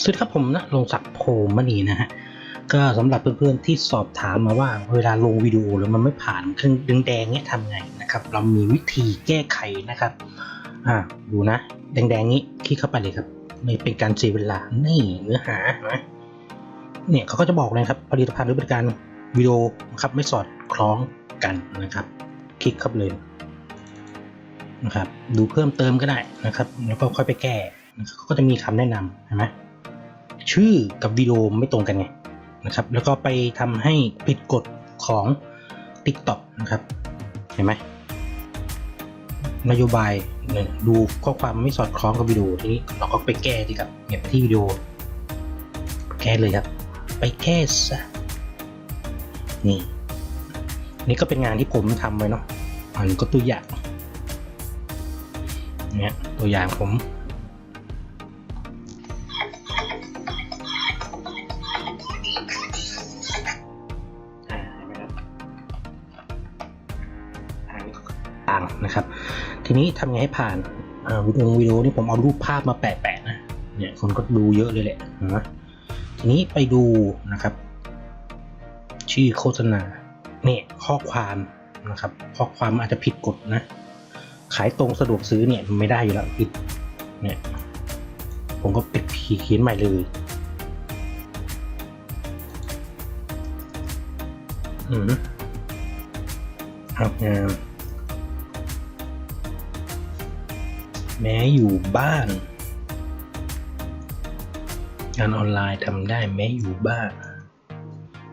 สวัสดีครับผมนะลงศักดิ์โพมณีนะฮะ ก็สำหรับเพื่อนๆที่สอบถามมาว่าเวลาลงวิดีโอแล้วมันไม่ผ่านเครื่องแดงเนี้ยทำไงนะครับ เรามีวิธีแก้ไขนะครับ อ่าดูนะ แดงๆนี้คลิกเข้าไปเลยครับไม่เป็นการเสียเวลา นี่เนื้อหานะเนี่ยเขาก็จะบอกเลยครับผลิตภัณฑ์หรือบริการวิดีโอนะครับไม่สอดคล้องกันนะครับ คลิกเข้าไปเลยนะครับ ดูเพิ่มเติมก็ได้นะครับ แล้วก็ค่อยไปแก้เขาก็จะมีคำแนะนำเห็นไหม ชื่อกับวิดีโอไม่ตรงกันไงนะครับแล้วก็ไปทำให้ผิดกฎของ TikTok นะครับเห็นไหมนโยบายเนี่ยดูข้อความไม่สอดคล้องกับวิดีโอทีนี้เราก็ไปแก้ดีครับเนี่ยไปที่วิดีโอแก้เลยครับ ไปแก้ซะนี่นี่ก็เป็นงานที่ผมทำไว้เนาะอันก็ตัวอย่างเนี่ยตัวอย่างผม ต่างนะครับ ทีนี้ทำไงให้ผ่านอ่าวิดีโอวิดีโอนี่ผมเอารูปภาพมาแปะๆนะเนี่ยคนก็ดูเยอะเลยแหละนะทีนี้ไปดูนะครับ ชื่อโฆษณาเนี่ยข้อความนะครับ ข้อความอาจจะผิดกฎนะ ขายตรงสะดวกซื้อเนี่ยมันไม่ได้อยู่แล้วผิดเนี่ยผมก็ปิดเขียนใหม่เลยอืมครับงาม แม้อยู่บ้าน งานออนไลน์ทำได้แม้อยู่บ้าน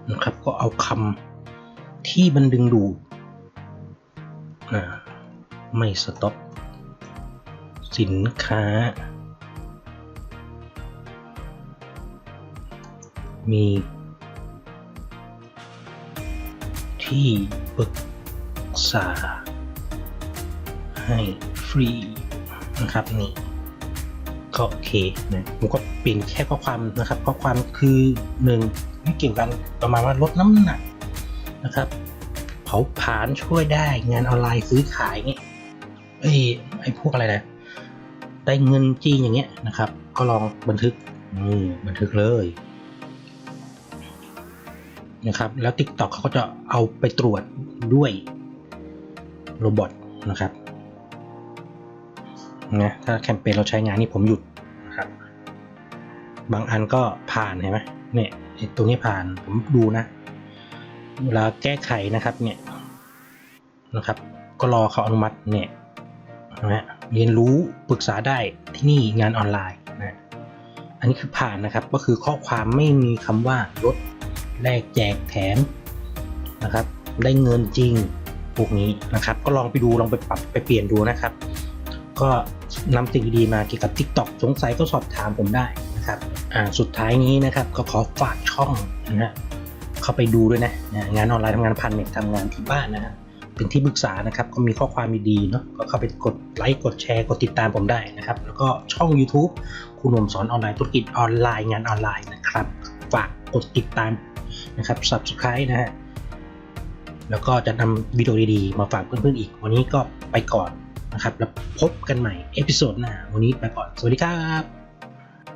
นะครับ ก็เอาคำที่มันดึงดูดไม่สต็อปสินค้า มีที่ปรึกษาให้ฟรี นะครับนี่ก็โอเคนะผมก็เปลี่ยนแค่ข้อความนะครับข้อความคือหนึ่งไม่เกี่ยวกันประมาณว่าลดน้ำหนักนะครับ เผาผลาญช่วยได้งานออนไลน์ซื้อขายเงี้ยเอ้ไอ้พวกอะไรนะได้เงินจริงอย่างเงี้ยนะครับ ก็ลองบันทึกอืมบันทึกเลยนะครับ แล้ว TikTok เขาก็จะเอาไปตรวจด้วยโรบอทนะครับ นะถ้าแคมเปญเราใช้งานนี่ผมหยุดนะครับ บางอันก็ผ่านเห็นไหมเนี่ยไอ้ตรงนี้ผ่านผมดูนะ เวลาแก้ไขนะครับเนี่ยนะครับ ก็รอเขาอนุมัติเนี่ยนะฮะเรียนรู้ปรึกษาได้ที่นี่งานออนไลน์นะอันนี้คือผ่านนะครับก็คือข้อความไม่มีคำว่าลดแลกแจกแถมนะครับ ได้เงินจริงพวกนี้นะครับ ก็ลองไปดูลองไปปรับไปเปลี่ยนดูนะครับ ก็ นำสิ่งดีมาเกี่ยวกับ TikTok สงสัยก็สอบถามผมได้นะครับอ่าสุดท้ายนี้นะครับก็ขอฝากช่องนะฮะเข้าไปดูด้วยนะนะงานออนไลน์ทำงานพันเนี่ยทำงานที่บ้านนะฮะเป็นที่ปรึกษานะครับก็มีข้อความดีๆเนาะก็เข้าไปกดไลค์กดแชร์กดติดตามผมได้นะครับ แล้วก็ช่อง YouTube คุณหนุ่มสอนออนไลน์ธุรกิจออนไลน์งานออนไลน์นะครับ ฝากกดติดตามนะครับ subscribe นะฮะแล้วก็จะนำวิดีโอดีๆ มาฝากเพื่อนๆอีก วันนี้ก็ไปก่อน นะครับ แล้วพบกันใหม่เอพิโซดหน้า วันนี้ไปก่อน สวัสดีครับ